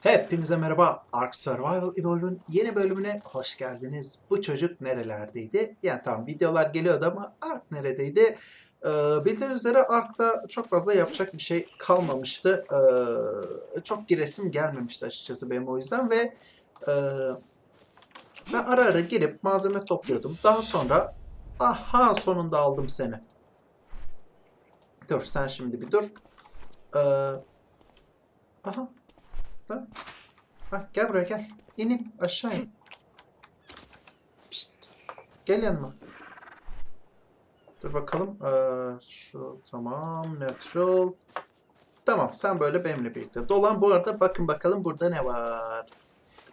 Hepinize merhaba. Ark Survival Evolve'ün yeni bölümüne hoş geldiniz. Bu çocuk nerelerdeydi? Yani tamam videolar geliyordu ama Ark neredeydi? Ee, bildiğiniz üzere Ark'ta çok fazla yapacak bir şey kalmamıştı. Ee, çok giresim gelmemişti açıkçası benim o yüzden ve e, ben ara ara girip malzeme topluyordum. Daha sonra aha sonunda aldım seni. Dur sen şimdi bir dur. Ee, aha Ha? Ha, gel buraya gel. İn in aşağı in. Pişt. Gel yanıma. Dur bakalım. Ee, şu tamam. Neutral. Tamam sen böyle benimle birlikte. Dolan bu arada bakın bakalım burada ne var.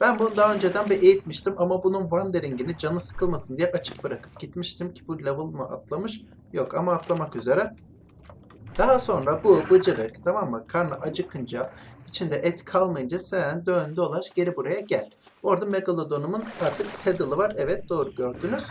Ben bunu daha önceden bir eğitmiştim ama bunun Wandering'ini canı sıkılmasın diye açık bırakıp gitmiştim ki bu level mı atlamış? Yok ama atlamak üzere. Daha sonra bu bıcırık tamam mı? Karnı acıkınca içinde et kalmayınca sen dön dolaş geri buraya gel. Orada Megalodon'umun artık saddle'ı var. Evet doğru gördünüz.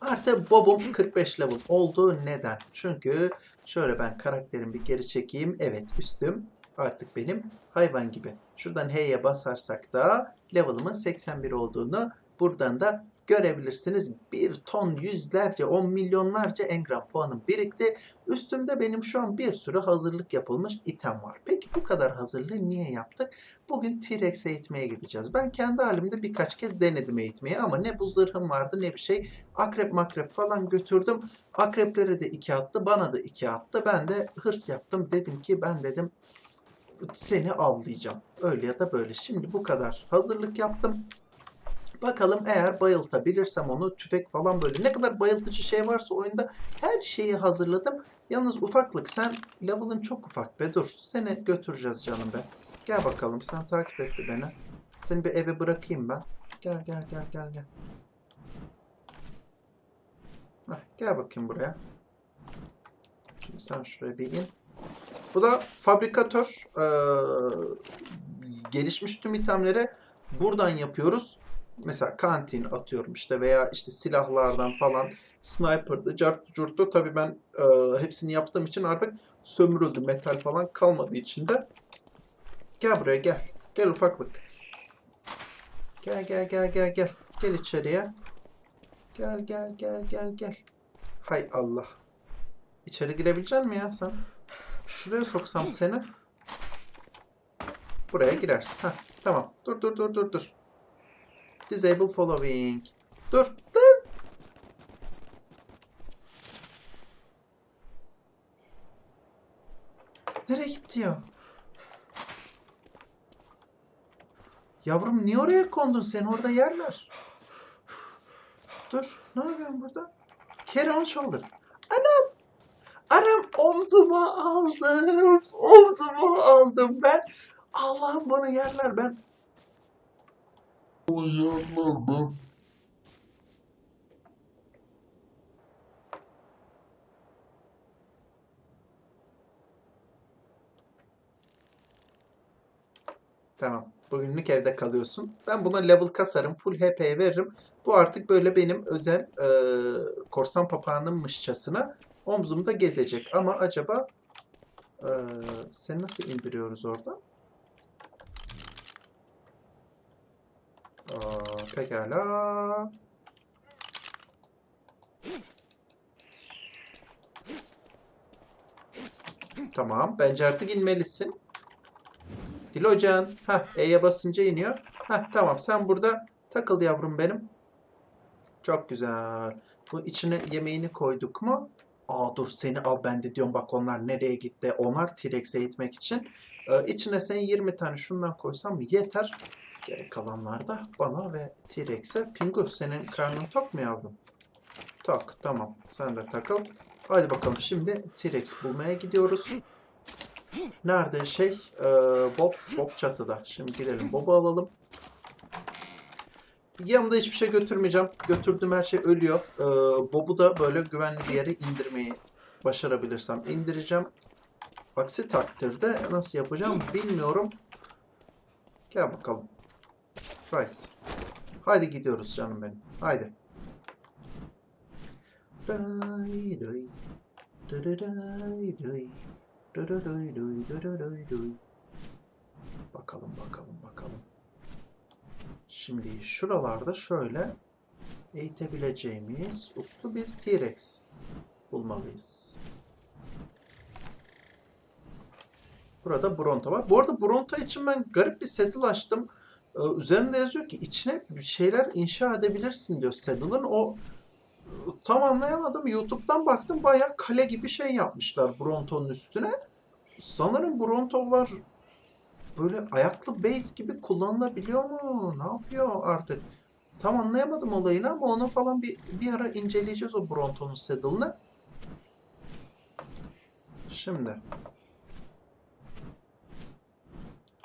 Artı Bob'um 45 level olduğu neden? Çünkü şöyle ben karakterimi bir geri çekeyim. Evet üstüm artık benim hayvan gibi. Şuradan H'ye basarsak da level'ımın 81 olduğunu buradan da görebilirsiniz. Bir ton yüzlerce, on milyonlarca engram puanım birikti. Üstümde benim şu an bir sürü hazırlık yapılmış item var. Peki bu kadar hazırlığı niye yaptık? Bugün T-Rex eğitmeye gideceğiz. Ben kendi halimde birkaç kez denedim eğitmeyi ama ne bu zırhım vardı ne bir şey. Akrep makrep falan götürdüm. Akrepleri de iki attı, bana da iki attı. Ben de hırs yaptım. Dedim ki ben dedim seni avlayacağım. Öyle ya da böyle. Şimdi bu kadar hazırlık yaptım. Bakalım eğer bayıltabilirsem onu tüfek falan böyle ne kadar bayıltıcı şey varsa oyunda her şeyi hazırladım. Yalnız ufaklık sen level'ın çok ufak be dur. Seni götüreceğiz canım be. Gel bakalım sen takip et beni. Seni bir eve bırakayım ben. Gel gel gel gel gel. Heh, gel bakayım buraya. Şimdi sen şuraya bir in. Bu da fabrikatör. Ee, gelişmiş tüm itemleri buradan yapıyoruz mesela kantin atıyorum işte veya işte silahlardan falan sniper'dı, cart curttu. Tabii ben e, hepsini yaptığım için artık sömürüldü. Metal falan kalmadığı için de. Gel buraya gel. Gel ufaklık. Gel gel gel gel gel. Gel içeriye. Gel gel gel gel gel. Hay Allah. İçeri girebilecek mi ya sen? Şuraya soksam seni. Buraya girersin. Heh, tamam. Dur dur dur dur dur. Disable following. Dur. Dur. Nereye gitti ya? Yavrum niye oraya kondun? Sen orada yerler. Dur. Ne yapıyorsun burada? Carry on shoulder. Anam. Anam omzuma aldım. Omzuma aldım ben. Allah'ım bana yerler ben. Ben. Tamam. Bugünlük evde kalıyorsun. Ben buna level kasarım. Full HP veririm. Bu artık böyle benim özel e, korsan papağanımmışçasına omzumda gezecek. Ama acaba e, seni nasıl indiriyoruz orada? Aa, pekala. Tamam. Bence artık inmelisin. Dilocan. Heh, E'ye basınca iniyor. Heh, tamam. Sen burada takıl yavrum benim. Çok güzel. Bu içine yemeğini koyduk mu? Aa dur seni al ben de diyorum bak onlar nereye gitti. Onlar T-Rex'e eğitmek için. Ee, içine sen 20 tane şundan koysam? Yeter. Geri kalanlar da bana ve T-Rex'e. Pingu senin karnın tok mu yavrum? Tok. Tamam. Sen de takıl. Hadi bakalım şimdi T-Rex bulmaya gidiyoruz. Nerede şey? Ee, Bob. Bob çatıda. Şimdi gidelim Bob'u alalım. Yanımda hiçbir şey götürmeyeceğim. Götürdüğüm her şey ölüyor. Ee, Bob'u da böyle güvenli bir yere indirmeyi başarabilirsem indireceğim. Aksi takdirde nasıl yapacağım bilmiyorum. Gel bakalım. Right. Haydi gidiyoruz canım benim. Haydi. Bakalım bakalım bakalım. Şimdi şuralarda şöyle eğitebileceğimiz uslu bir T-Rex bulmalıyız. Burada Bronto var. Bu arada Bronto için ben garip bir saddle açtım. Üzerinde yazıyor ki içine bir şeyler inşa edebilirsin diyor saddle'ın. O e, tam anlayamadım. YouTube'dan baktım bayağı kale gibi şey yapmışlar Bronto'nun üstüne. Sanırım Bronto'lar böyle ayaklı base gibi kullanılabiliyor mu? Ne yapıyor artık? Tam anlayamadım olayını ama onu falan bir, bir ara inceleyeceğiz o Bronto'nun saddle'ını. Şimdi.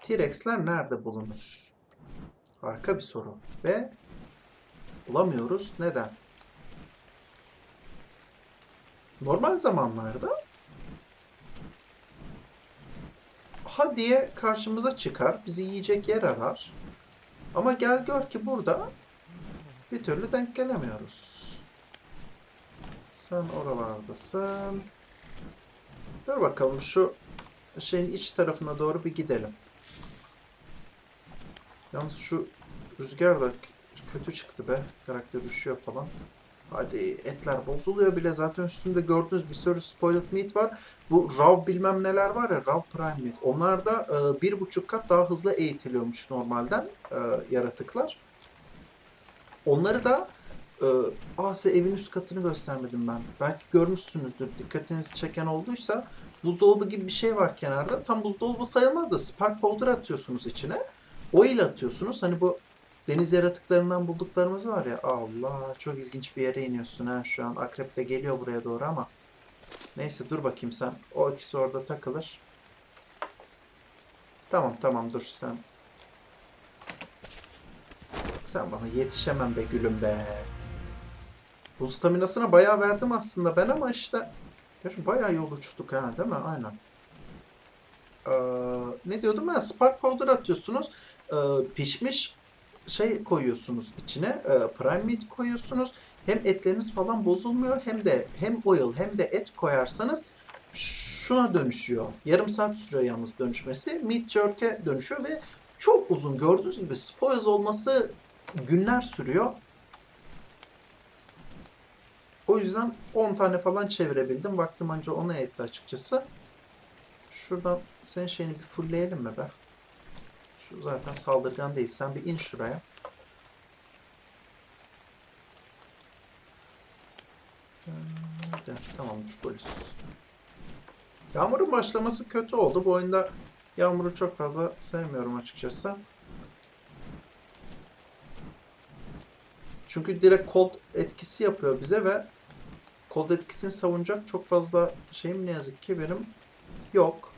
T-Rex'ler nerede bulunur? Harika bir soru. Ve bulamıyoruz. Neden? Normal zamanlarda ha diye karşımıza çıkar. Bizi yiyecek yer arar. Ama gel gör ki burada bir türlü denk gelemiyoruz. Sen oralardasın. Dur bakalım şu şeyin iç tarafına doğru bir gidelim. Yalnız şu rüzgar da kötü çıktı be. Karakter düşüyor falan. Hadi etler bozuluyor bile. Zaten üstünde gördüğünüz bir sürü spoiled meat var. Bu raw bilmem neler var ya raw prime meat. Onlar da e, bir buçuk kat daha hızlı eğitiliyormuş normalden e, yaratıklar. Onları da e, aa size evin üst katını göstermedim ben. Belki görmüşsünüzdür. Dikkatinizi çeken olduysa buzdolabı gibi bir şey var kenarda. Tam buzdolabı sayılmaz da spark powder atıyorsunuz içine. Oil atıyorsunuz. Hani bu deniz yaratıklarından bulduklarımız var ya. Allah çok ilginç bir yere iniyorsun ha şu an. Akrep de geliyor buraya doğru ama. Neyse dur bakayım sen. O ikisi orada takılır. Tamam tamam dur sen. Sen bana yetişemem be gülüm be. Bu staminasına bayağı verdim aslında ben ama işte Gerçi bayağı yol uçtuk ha değil mi? Aynen. Ee, ne diyordum ben? Spark powder atıyorsunuz. Ee, pişmiş şey koyuyorsunuz içine. E, prime meat koyuyorsunuz. Hem etleriniz falan bozulmuyor hem de hem oil hem de et koyarsanız şuna dönüşüyor. Yarım saat sürüyor yalnız dönüşmesi. Meat jerk'e dönüşüyor ve çok uzun. Gördüğünüz gibi spoils olması günler sürüyor. O yüzden 10 tane falan çevirebildim. Vaktim anca ona yetti açıkçası. Şuradan senin şeyini bir fullleyelim mi be? Şu zaten saldırgan değil. Sen bir in şuraya. Tamamdır fullüz. Yağmurun başlaması kötü oldu. Bu oyunda yağmuru çok fazla sevmiyorum açıkçası. Çünkü direkt cold etkisi yapıyor bize ve cold etkisini savunacak çok fazla şeyim ne yazık ki benim yok.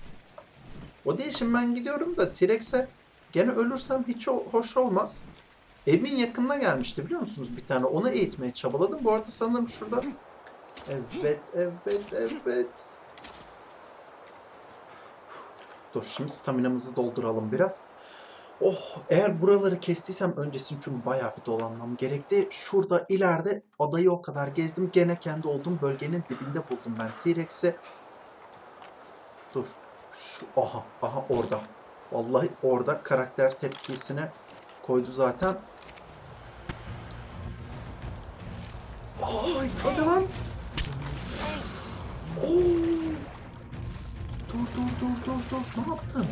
O değil şimdi ben gidiyorum da T-Rex'e gene ölürsem hiç hoş olmaz. Evimin yakınına gelmişti biliyor musunuz bir tane. Onu eğitmeye çabaladım. Bu arada sanırım şurada. Evet, evet, evet. Dur şimdi staminamızı dolduralım biraz. Oh eğer buraları kestiysem öncesini çünkü bayağı bir dolanmam gerekti. Şurada ileride adayı o kadar gezdim. Gene kendi olduğum bölgenin dibinde buldum ben T-Rex'i. Dur. Şu aha aha orada. Vallahi orada karakter tepkisini koydu zaten. Ay hadi lan. Dur dur dur dur dur. Ne yaptın?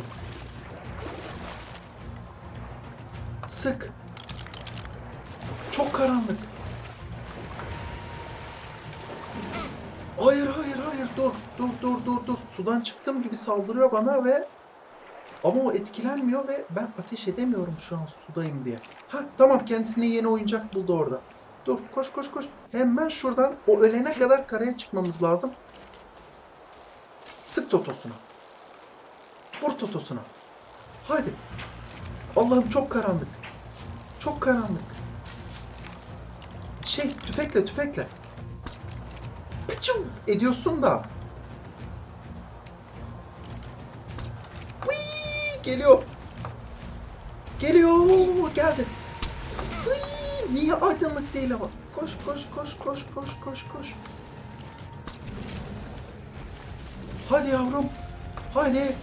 Sık. Çok karanlık. Hayır hayır hayır dur dur dur dur dur. Sudan çıktığım gibi saldırıyor bana ve ama o etkilenmiyor ve ben ateş edemiyorum şu an sudayım diye. Ha tamam kendisine yeni oyuncak buldu orada. Dur koş koş koş. Hemen şuradan o ölene kadar karaya çıkmamız lazım. Sık totosuna. Vur totosuna. Haydi. Allah'ım çok karanlık. Çok karanlık. Şey tüfekle tüfekle. Pıçıv ediyorsun da. Geliyor. Geliyor. Geldi. Niye aydınlık değil ama? Koş koş koş koş koş koş koş. Hadi yavrum. Hadi.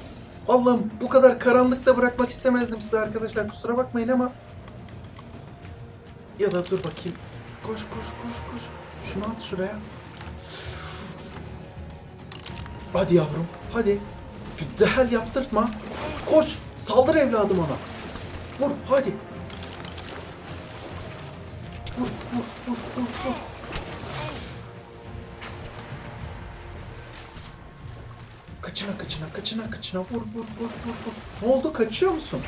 Allah'ım bu kadar karanlıkta bırakmak istemezdim size arkadaşlar. Kusura bakmayın ama. Ya da dur bakayım. Koş koş koş koş. Şunu at şuraya. Hadi yavrum. Hadi. Güddehel yaptırtma. Koş. Saldır evladım ona. Vur hadi. Vur vur vur vur vur. Kaçına kaçına kaçına kaçına vur vur vur vur vur. Ne oldu kaçıyor musun?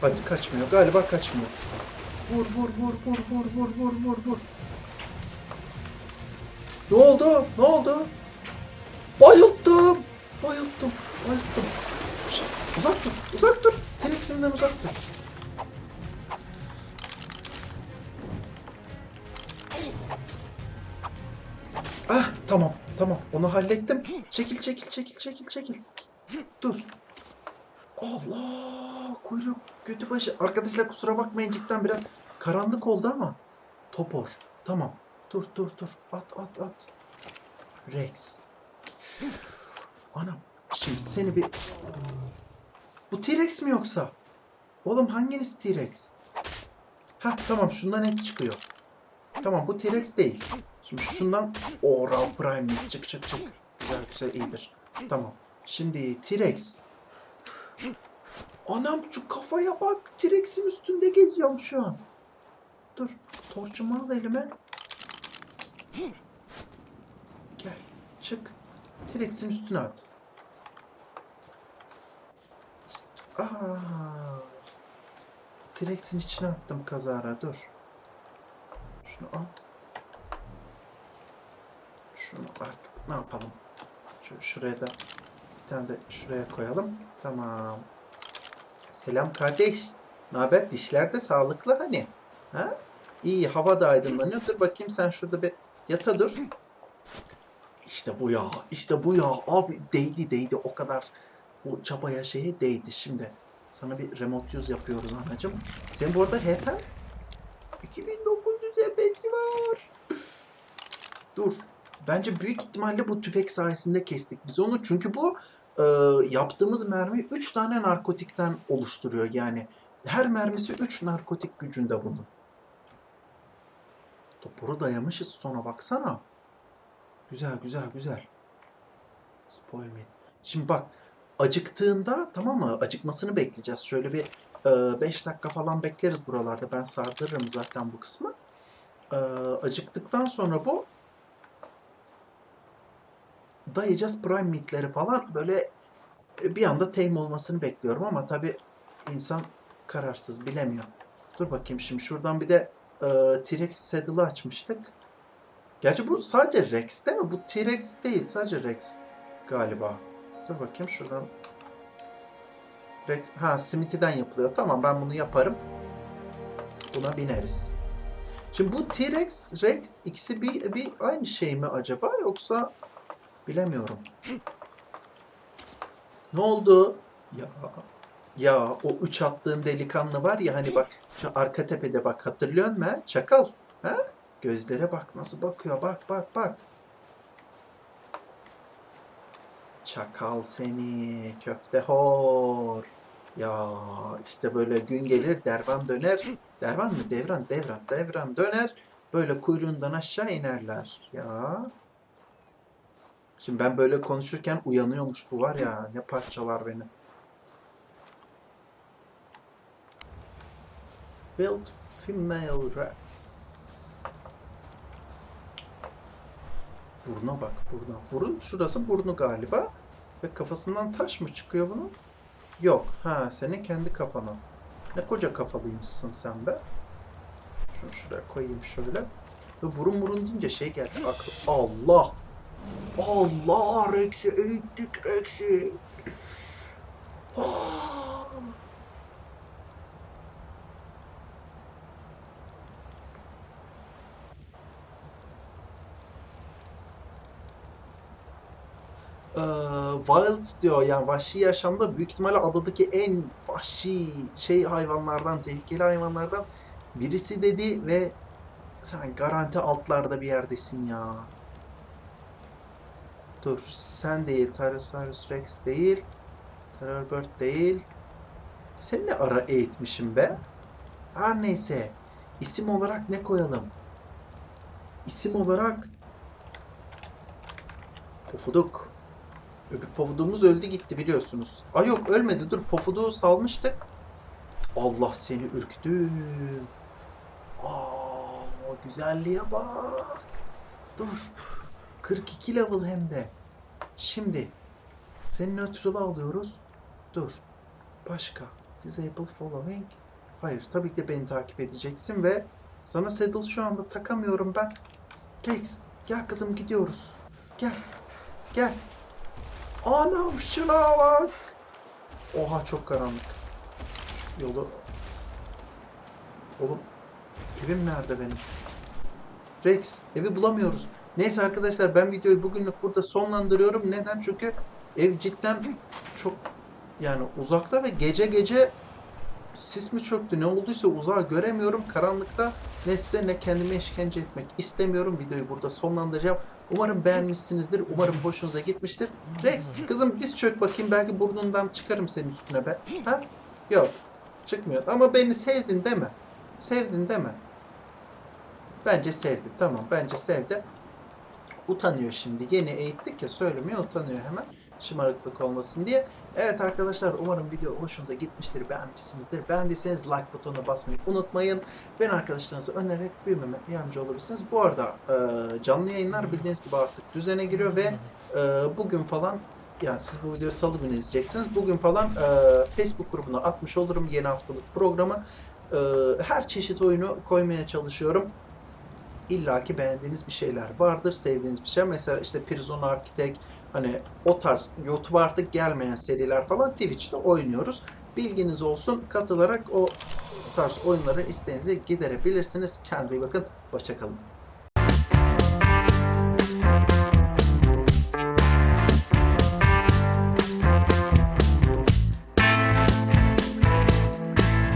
Hayır kaçmıyor galiba kaçmıyor. Vur vur vur vur vur vur vur vur vur. Ne oldu? Ne oldu? Bayılttım. Bayılttım. Bayılttım. Şş, uzak dur. Uzak dur. Teleksimden uzak dur. Ah tamam tamam onu hallettim. Çekil çekil çekil çekil çekil. Dur. Allah kuyruk kötü başı. Arkadaşlar kusura bakmayın cidden biraz karanlık oldu ama. Topor. Tamam. Dur dur dur. At at at. Rex. Anam. Şimdi seni bir... Bu T-Rex mi yoksa? Oğlum hanginiz T-Rex? Ha tamam şundan et çıkıyor. Tamam bu T-Rex değil. Şimdi şundan Oral Prime çık çık çık. Güzel güzel iyidir. Tamam. Şimdi T-Rex. Anam şu kafaya bak. T-Rex'in üstünde geziyorum şu an. Dur. Torçumu al elime. Gel. Çık. T-Rex'in üstüne at. Aa. T-Rex'in içine attım kazara. Dur. Şunu al. Şunu artık ne yapalım? Şu, şuraya da bir tane de şuraya koyalım. Tamam. Selam kardeş. Ne haber? Dişler de sağlıklı hani. Ha? İyi hava da aydınlanıyor. Dur bakayım sen şurada bir yata dur. İşte bu ya. İşte bu ya. Abi değdi değdi o kadar. O çabaya şeye değdi. Şimdi sana bir remote use yapıyoruz anacığım. Senin bu arada HP'n 2900 HP'si var. Dur. Bence büyük ihtimalle bu tüfek sayesinde kestik biz onu. Çünkü bu e, yaptığımız mermi 3 tane narkotikten oluşturuyor. Yani her mermisi 3 narkotik gücünde bunun. Toporu dayamışız sona baksana. Güzel güzel güzel. Spoil me. Şimdi bak acıktığında tamam mı? Acıkmasını bekleyeceğiz. Şöyle bir 5 dakika falan bekleriz buralarda. Ben sardırırım zaten bu kısmı. E, acıktıktan sonra bu dayayacağız prime meat'leri falan böyle e, bir anda tame olmasını bekliyorum ama tabi insan kararsız bilemiyor. Dur bakayım şimdi şuradan bir de e, T-Rex saddle'ı açmıştık. Gerçi bu sadece Rex değil mi? Bu T-Rex değil sadece Rex galiba. Dur bakayım şuradan. Ha Smithy'den yapılıyor. Tamam ben bunu yaparım. Buna bineriz. Şimdi bu T-Rex, Rex ikisi bir, bir aynı şey mi acaba yoksa bilemiyorum. Ne oldu? Ya ya o üç attığın delikanlı var ya hani bak şu arka tepede bak hatırlıyor musun? Çakal. Ha? Gözlere bak nasıl bakıyor bak bak bak. Çakal seni köfte hor. Ya işte böyle gün gelir dervan döner. Dervan mı? Devran, devran, devran döner. Böyle kuyruğundan aşağı inerler. Ya. Şimdi ben böyle konuşurken uyanıyormuş bu var ya. Ne parçalar beni. Build female rats. Buruna bak buruna. Burun şurası burnu galiba. Ve kafasından taş mı çıkıyor bunun? Yok. Ha senin kendi kafana. Ne koca kafalıymışsın sen be. Şunu şuraya koyayım şöyle. Ve burun burun deyince şey geldi. Aklı. Allah. Allah Rex'i eğittik Rex'i. Ah. Wild diyor yani vahşi yaşamda büyük ihtimalle adadaki en vahşi şey hayvanlardan, tehlikeli hayvanlardan birisi dedi ve sen garanti altlarda bir yerdesin ya. Dur sen değil, Tyrannosaurus Rex değil. Terror Bird değil. Seni ne ara eğitmişim be? Her neyse. İsim olarak ne koyalım? İsim olarak Pofuduk. Öbür pofuduğumuz öldü gitti biliyorsunuz. Ay yok ölmedi dur pofuduğu salmıştık. Allah seni ürktüm. Aa, güzelliğe bak. Dur. 42 level hem de. Şimdi seni neutral'a alıyoruz. Dur. Başka. Disable following. Hayır tabii ki de beni takip edeceksin ve sana saddle şu anda takamıyorum ben. Rex gel kızım gidiyoruz. Gel. Gel. Anam şuna bak. Oha çok karanlık. Yolu. Oğlum evim nerede benim? Rex evi bulamıyoruz. Neyse arkadaşlar ben videoyu bugünlük burada sonlandırıyorum. Neden? Çünkü ev cidden çok yani uzakta ve gece gece sis mi çöktü ne olduysa uzağı göremiyorum. Karanlıkta ne size ne kendime işkence etmek istemiyorum. Videoyu burada sonlandıracağım. Umarım beğenmişsinizdir. Umarım hoşunuza gitmiştir. Rex kızım diz çök bakayım. Belki burnundan çıkarım senin üstüne be. Ha? Yok. Çıkmıyor. Ama beni sevdin deme. Sevdin deme. Bence sevdi. Tamam bence sevdi. Utanıyor şimdi. Yeni eğittik ya söylemeye utanıyor hemen. Şımarıklık olmasın diye. Evet arkadaşlar umarım video hoşunuza gitmiştir, beğenmişsinizdir. Beğendiyseniz like butonuna basmayı unutmayın. Ben arkadaşlarınıza önererek büyümeme yardımcı olabilirsiniz. Bu arada e, canlı yayınlar bildiğiniz gibi artık düzene giriyor ve e, bugün falan yani siz bu videoyu salı günü izleyeceksiniz. Bugün falan e, Facebook grubuna atmış olurum yeni haftalık programı. E, her çeşit oyunu koymaya çalışıyorum. İlla ki beğendiğiniz bir şeyler vardır, sevdiğiniz bir şey. Mesela işte Prison Architect, hani o tarz YouTube artık gelmeyen seriler falan Twitch'te oynuyoruz. Bilginiz olsun. Katılarak o tarz oyunları isteğinizi giderebilirsiniz. Kendinize iyi bakın. Hoşçakalın.